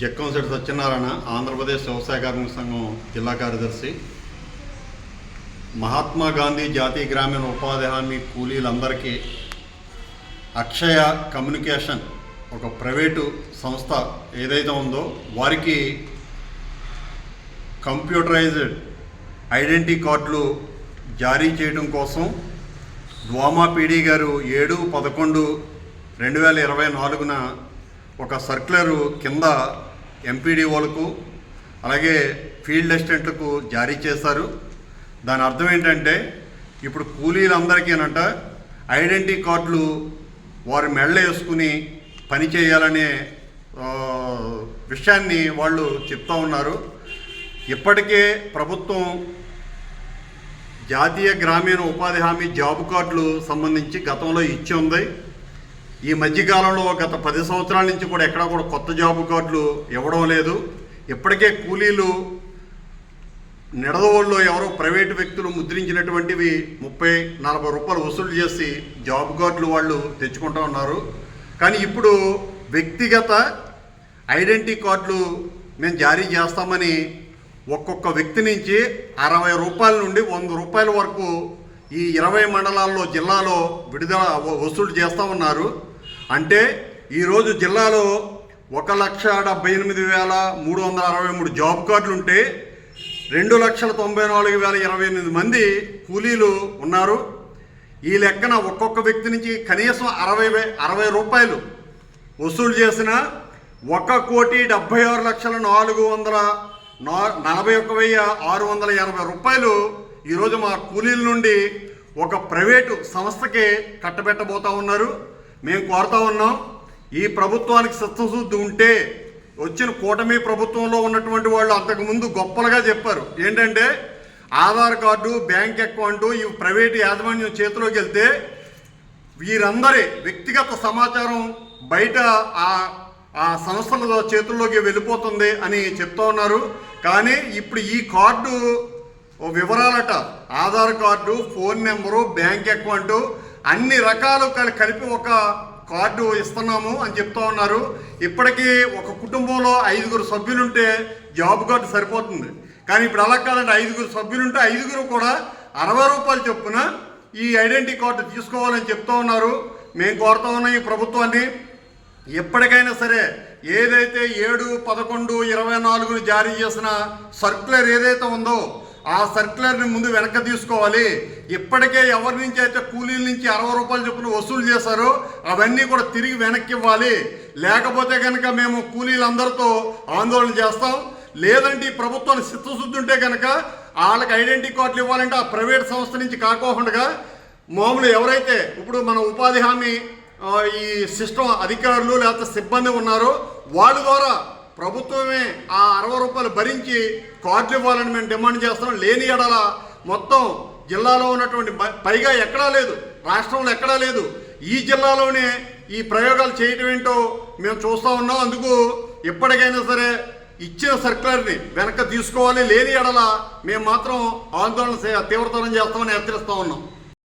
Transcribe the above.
జక్కంశెట్టి సత్యనారాయణ ఆంధ్రప్రదేశ్ వ్యవసాయ కార్మిక సంఘం జిల్లా కార్యదర్శి. మహాత్మా గాంధీ జాతీయ గ్రామీణ ఉపాధి హామీ కూలీలందరికీ అక్షయ కమ్యూనికేషన్ ఒక ప్రైవేటు సంస్థ ఏదైతే ఉందో వారికి కంప్యూటరైజ్డ్ ఐడెంటిటీ కార్డులు జారీ చేయడం కోసం ద్వామా పీడీ గారు ఏడు పదకొండు రెండు వేల ఇరవై నాలుగున ఒక సర్క్యులరు కింద ఎంపీడీఓలకు అలాగే ఫీల్డ్ అసిస్టెంట్లకు జారీ చేశారు. దాని అర్థం ఏంటంటే ఇప్పుడు కూలీలందరికీనంట ఐడెంటిటీ కార్డులు వారి మెళ్ళ వేసుకుని పని చేయాలనే విషయాన్ని వాళ్ళు చెప్తా ఉన్నారు. ఇప్పటికే ప్రభుత్వం జాతీయ గ్రామీణ ఉపాధి హామీ జాబ్ కార్డులు సంబంధించి గతంలో ఇచ్చి ఉంది. ఈ మధ్యకాలంలో గత పది సంవత్సరాల నుంచి కూడా ఎక్కడా కూడా కొత్త జాబ్ కార్డులు ఇవ్వడం లేదు. ఇప్పటికే కూలీలు నిడదవోళ్ళు ఎవరో ప్రైవేటు వ్యక్తులు ముద్రించినటువంటివి ముప్పై నలభై రూపాయలు వసూలు చేసి జాబ్ కార్డులు వాళ్ళు తెచ్చుకుంటూ ఉన్నారు. కానీ ఇప్పుడు వ్యక్తిగత ఐడెంటిటీ కార్డులు మేము జారీ చేస్తామని ఒక్కొక్క వ్యక్తి నుంచి అరవై రూపాయల నుండి వంద రూపాయల వరకు ఈ ఇరవై మండలాల్లో జిల్లాలో విడుదల వసూలు చేస్తూ ఉన్నారు. అంటే ఈరోజు జిల్లాలో ఒక లక్ష డెబ్బై ఎనిమిది వేల మూడు వందల అరవై మూడు జాబ్ కార్డులు ఉంటే రెండు లక్షల తొంభై నాలుగు వేల ఇరవై ఎనిమిది మంది కూలీలు ఉన్నారు. ఈ లెక్కన ఒక్కొక్క వ్యక్తి నుంచి కనీసం అరవై వే అరవై రూపాయలు వసూలు చేసిన ఒక కోటి డెబ్బై ఆరు లక్షల నాలుగు వందల నా నలభై ఒక్క వెయ్యి ఆరు వందల ఎనభై రూపాయలు ఈరోజు మా కూలీల నుండి ఒక ప్రైవేటు సంస్థకి కట్టబెట్టబోతా ఉన్నారు. మేము కోరుతా ఉన్నాం ఈ ప్రభుత్వానికి చిత్తశుద్ధి ఉంటే వచ్చిన కూటమి ప్రభుత్వంలో ఉన్నటువంటి వాళ్ళు అంతకుముందు గొప్పలుగా చెప్పారు. ఏంటంటే ఆధార్ కార్డు బ్యాంక్ అకౌంట్ ఈ ప్రైవేట్ యాజమాన్యం చేతిలోకి వెళ్తే వీరందరి వ్యక్తిగత సమాచారం బయట ఆ ఆ సంస్థల చేతుల్లోకి వెళ్ళిపోతుంది అని చెప్తా ఉన్నారు. కానీ ఇప్పుడు ఈ కార్డు ఓ వివరాలట. Aadhaar card phone number bank account అన్ని రకాలు కలి- కలిపి ఒక కార్డు ఇస్తున్నాము అని చెప్తా ఉన్నారు. ఇప్పటికీ ఒక కుటుంబంలో ఐదుగురు సభ్యులుంటే జాబ్ కార్డు సరిపోతుంది. కానీ ఇప్పుడు అలా కాదంటే ఐదుగురు సభ్యులుంటే ఐదుగురు కూడా అరవై రూపాయలు చొప్పున ఈ ఐడెంటిటీ కార్డు తీసుకోవాలని చెప్తా ఉన్నారు. మేము కోరుతా ఉన్నాం ఈ ప్రభుత్వాన్ని. ఎప్పటికైనా సరే ఏదైతే ఏడు పదకొండు ఇరవై నాలుగును జారీ చేసిన సర్క్యులర్ ఏదైతే ఉందో ఆ సర్క్యులర్ని ముందు వెనక్కి తీసుకోవాలి. ఇప్పటికే ఎవరి నుంచి అయితే కూలీల నుంచి అరవై రూపాయలు చొప్పున వసూలు చేశారో అవన్నీ కూడా తిరిగి వెనక్కి ఇవ్వాలి లేకపోతే కనుక మేము కూలీలందరితో ఆందోళన చేస్తాం. లేదంటే ఈ ప్రభుత్వాన్ని చిత్తశుద్ధి ఉంటే కనుక వాళ్ళకి ఐడెంటిటీ కార్డులు ఇవ్వాలంటే ఆ ప్రైవేట్ సంస్థ నుంచి కాకోకుండా మామూలు ఎవరైతే ఇప్పుడు మన ఉపాధి హామీ ఈ సిస్టమ్ అధికారులు లేకపోతే సిబ్బంది ఉన్నారో వాళ్ళ ద్వారా ప్రభుత్వమే ఆ అరవై రూపాయలు భరించి కార్డులు ఇవ్వాలని మేము డిమాండ్ చేస్తున్నాం. లేని ఎడల మొత్తం జిల్లాలో ఉన్నటువంటి పైగా ఎక్కడా లేదు. రాష్ట్రంలో ఎక్కడా లేదు. ఈ జిల్లాలోనే ఈ ప్రయోగాలు చేయటం ఏంటో మేము చూస్తూ ఉన్నాం. అందుకు ఎప్పటికైనా సరే ఇచ్చిన సర్క్యులర్ని వెనక్కి తీసుకోవాలి. లేని ఎడల మేము మాత్రం ఆందోళన తీవ్రతరం చేస్తామని హెచ్చరిస్తూ ఉన్నాం.